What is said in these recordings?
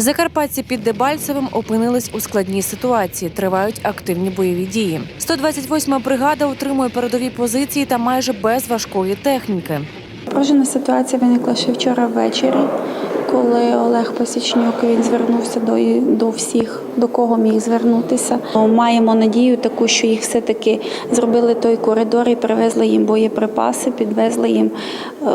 Закарпатці під Дебальцевим опинились у складній ситуації. Тривають активні бойові дії. 128-ма бригада утримує передові позиції та майже без важкої техніки. Напружена ситуація виникла ще вчора ввечері, коли Олег Посічнюк він звернувся до, до всіх, до кого міг звернутися. Маємо надію таку, що їх все-таки зробили той коридор і привезли їм боєприпаси, підвезли їм, е,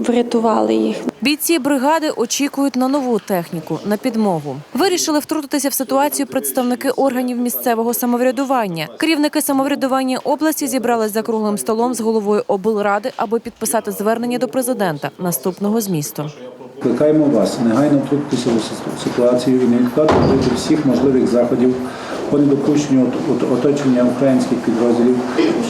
врятували їх. Бійці бригади очікують на нову техніку на підмогу. Вирішили втрутитися в ситуацію представники органів місцевого самоврядування. Керівники самоврядування області зібрались за круглим столом з головою облради, аби підписати звернення до президента наступного змісту. Кликаємо вас негайно втрутитися в ситуацію і невідкладно вжити всіх можливих заходів по недопущенню от- от- оточення українських підрозділів,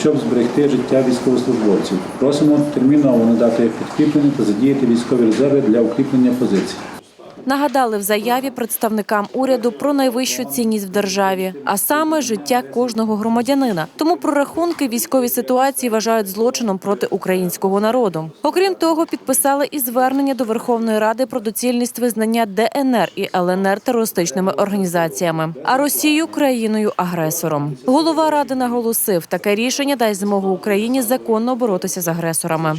щоб зберегти життя військовослужбовців. Просимо терміново надати підкріплення та задіяти військові резерви для укріплення позицій. Нагадали в заяві представникам уряду про найвищу цінність в державі, а саме життя кожного громадянина. Тому прорахунки військові ситуації вважають злочином проти українського народу. Окрім того, підписали і звернення до Верховної Ради про доцільність визнання ДНР і ЛНР терористичними організаціями, а Росію країною агресором. Голова ради наголосив, таке рішення дасть змогу Україні законно боротися з агресорами.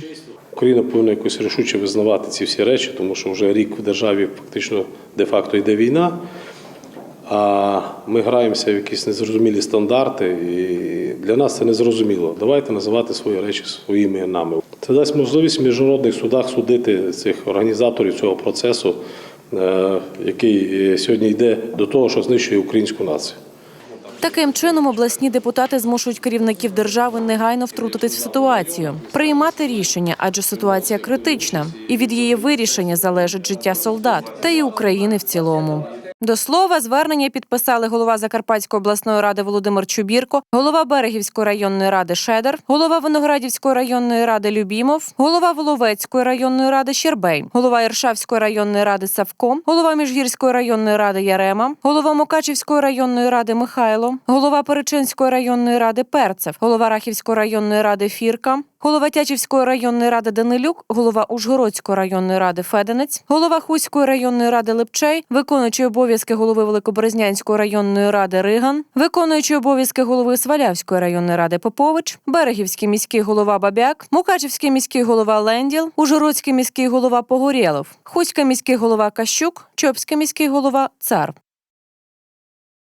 Україна повинна якось рішуче визнавати ці всі речі, тому що вже рік в державі фактично де-факто йде війна. А ми граємося в якісь незрозумілі стандарти, і для нас це незрозуміло. Давайте називати свої речі своїми іменами. Це дасть можливість в міжнародних судах судити цих організаторів цього процесу, е, який е, сьогодні йде до того, що знищує українську націю. Таким чином, обласні депутати змушують керівників держави негайно втрутитись в ситуацію, приймати рішення, адже ситуація критична, і від її вирішення залежить життя солдат та й України в цілому. До слова, звернення підписали голова Закарпатської обласної ради Володимир Чубірко, голова Берегівської районної ради Шедер, голова Виноградівської районної ради Любімов, голова Воловецької районної ради Щербей, голова Іршавської районної ради Савко, голова Міжгірської районної ради Ярема, голова Мукачівської районної ради Михайло, голова Перечинської районної ради Перцев, голова Рахівської районної ради Фірка, голова Тячівської районної ради Данилюк, голова Ужгородської районної ради Феденець, голова Хуської районної ради Липчей, виконуючий обов'язки голови Великобрезнянської районної ради Риган, виконуючий обов'язки голови Свалявської районної ради Попович, Берегівський міський голова Бабяк, Мукачівський міський голова Ленділ, Ужгородський міський голова Погорєлов, Хуська міський голова Кащук, Чопський міський голова Цар.